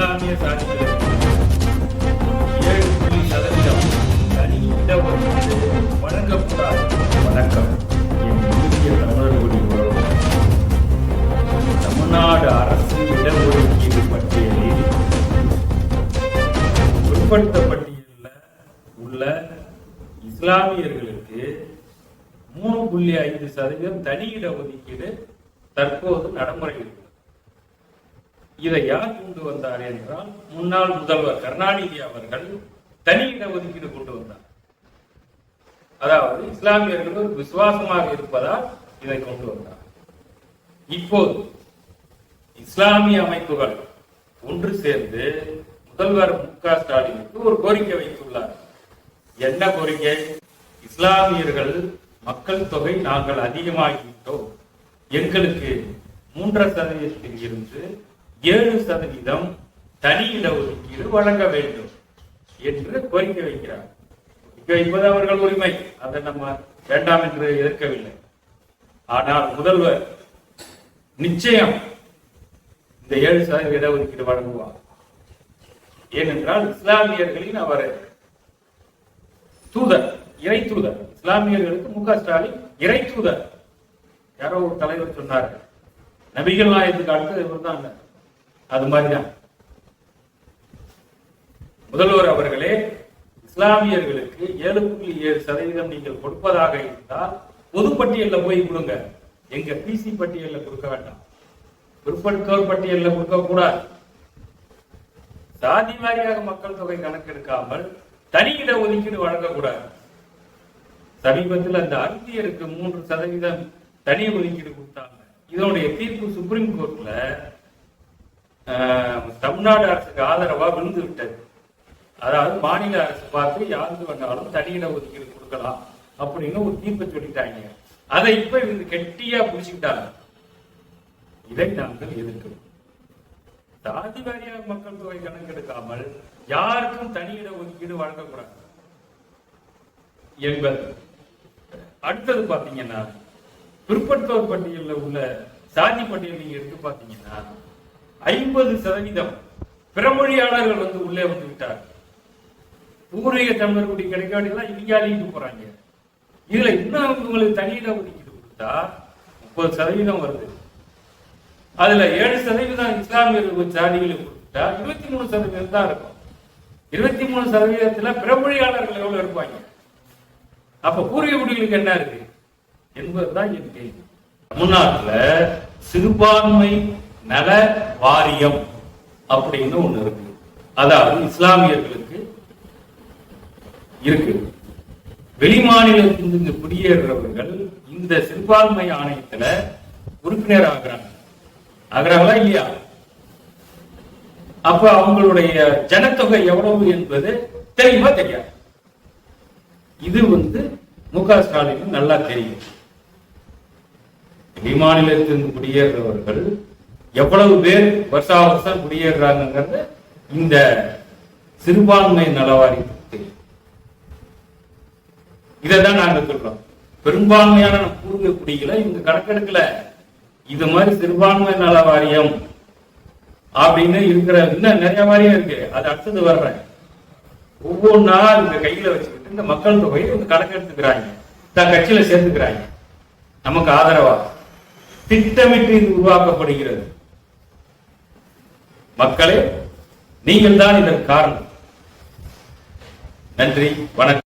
இஸ்லாமிய சாதிகளுக்கு ஏழு புள்ளி சதவீதம் தனி இடஒதுக்கீடு வழங்கக்கூடாது வணக்கம். என் இந்திய தமிழர்களுடைய உறவு. தமிழ்நாடு அரசு இடஒதுக்கீடு பட்டியலில் உட்படுத்த உள்ள இஸ்லாமியர்களுக்கு மூணு புள்ளி ஐந்து சதவீதம் தனி இடஒதுக்கீடு தற்போது நடைமுறையில் உள்ளது இதை யார் கொண்டு வந்தார் என்றால் முன்னாள் முதல்வர் கருணாநிதி அவர்கள் தனி இடஒதுக்கீடு கொண்டு வந்தார். அதாவது இஸ்லாமியர்கள் ஒரு விசுவாசமாக இருப்பதால் இதை கொண்டு வந்தார். இப்போது இஸ்லாமிய அமைப்புகள் ஒன்று சேர்ந்து முதல்வர் மு க. ஸ்டாலினுக்கு ஒரு கோரிக்கை வைத்துள்ளார். என்ன கோரிக்கை? இஸ்லாமியர்கள் மக்கள் தொகை நாங்கள் அதிகமாகிவிட்டோம். எங்களுக்கு மூன்றரை சதவீதத்தில் இருந்து ஏழு சதவீதம் தனி இடஒதுக்கீடு வழங்க வேண்டும் என்று கோரிக்கை வைக்கிறார். இப்போது அவர்கள் உரிமை. அதை நம்ம வேண்டாம் என்று எதிர்க்கவில்லை. ஆனால் முதல்வர் நிச்சயம் இந்த ஏழு சதவீத இடஒதுக்கீடு வழங்குவார். ஏனென்றால் இஸ்லாமியர்களின் அவர் தூதர் இறை தூதர். இஸ்லாமியர்களுக்கு மு க ஸ்டாலின் இறை தூதர். யாரோ ஒரு தலைவர் சொன்னார் நபிகள் நாயத்துக்கு அடுத்தது இவர் தான் அது மாதிரிதான். முதல்வர் அவர்களே இஸ்லாமியர்களுக்கு ஏழு புள்ளி ஏழு சதவீதம் நீங்கள் கொடுப்பதாக இருந்தால் பொது பட்டியலில் போய் கொடுங்க. எங்க பிசி பட்டியலில் கொடுக்க வேண்டாம். பிற்படுத்தோர் பட்டியலில் கொடுக்க கூடாது. சாதி வாரியாக மக்கள் தொகை கணக்கெடுக்காமல் தனி இட ஒதுக்கீடு வழங்கக்கூடாது. சமீபத்தில் அந்த அருந்தியருக்கு மூன்று சதவீதம் தனி ஒதுக்கீடு கொடுத்தாங்க. இதனுடைய தீர்ப்பு சுப்ரீம் கோர்ட்ல தமிழ்நாடு அரசுக்கு ஆதரவா விழுந்து விட்டது. அதாவது மாநில அரசு பார்த்து யாருக்கு வேணாலும் தனியிட ஒதுக்கீடு கொடுக்கலாம் அப்படின்னு ஒரு தீர்ப்பை சொல்லிட்டாங்க. அதை இப்ப இவங்க கெட்டியா புடிச்சுக்கிட்டாங்க. இதை நாங்கள் எதிர்க்கிறோம். சாதி வாரியாக மக்கள் தொகை கணக்கெடுக்காமல் யாருக்கும் தனியிட ஒதுக்கீடு வழங்கக்கூடாது. என்பது. அடுத்தது பாத்தீங்கன்னா பிற்படுத்தோர் பட்டியலில் உள்ள சாதி பட்டியல் நீங்க எடுத்து பாத்தீங்கன்னா ஐம்பது சதவீதம் பிறமொழியாளர்கள் வந்து உள்ளே வந்து விட்டார் பூர்வீக தமிழர் குடி கிடைக்காதெல்லாம் இங்க அழிட்டு போறாங்க. இதுல இன்னும் உங்களுக்கு தனியிட ஒதுக்கீடு கொடுத்தா முப்பது சதவீதம் வருது. அதுல ஏழு சதவீதம் இஸ்லாமியர்களுக்கு சாதிகளுக்கு கொடுத்தா இருபத்தி மூணு சதவீதம் தான் இருக்கும். இருபத்தி மூணு சதவீதத்துல பிறமொழியாளர்கள் எவ்வளவு இருப்பாங்க? அப்ப பூர்வீக குடிகளுக்கு என்ன இருக்கு? என்பதுதான் என் கேள்வி தமிழ்நாட்டுல சிறுபான்மை நல வாரியம் அப்படின்னு ஒண்ணு இருக்கு. அதாவது இஸ்லாமியர்களுக்கு இருக்கு. வெளிமாநிலத்திலிருந்து குடியேறுறவர்கள் இந்த சிறுபான்மை ஆணையத்துல உறுப்பினர் ஆகுறாங்க. ஆகிறாங்களா இல்லையா? அப்ப அவங்களுடைய ஜனத்தொகை எவ்வளவு என்பது தெரியுமா தெரியாது. இது வந்து மு க ஸ்டாலின் நல்லா தெரியும். வெளிமாநிலத்திலிருந்து குடியேறுறவர்கள் எவ்வளவு பேர் வருஷா வருஷம் குடியேறுறாங்கிறது இந்த சிறுபான்மை நலவாரி இதை இதைதான் நாங்க சொல்றோம். பெரும்பான்மையான பூர்வீக குடிகளை இங்க கணக்கெடுக்கல. இது மாதிரி சிறுபான்மை நல வாரியம் அப்படின்னு இருக்கிற இன்னும் நிறைய வாரியம் இருக்கு. அது அடுத்தது வர்றேன். ஒவ்வொன்றா இந்த கையில வச்சுக்கிட்டு இந்த மக்கள் தொகையை இவங்க கணக்கெடுத்துக்கிறாங்க. தன் கட்சியில சேர்த்துக்கிறாங்க. நமக்கு ஆதரவா? திட்டமிட்டு இது உருவாக்கப்படுகிறது. மக்களே நீங்கள் தான் காரணம். நன்றி வணக்கம்.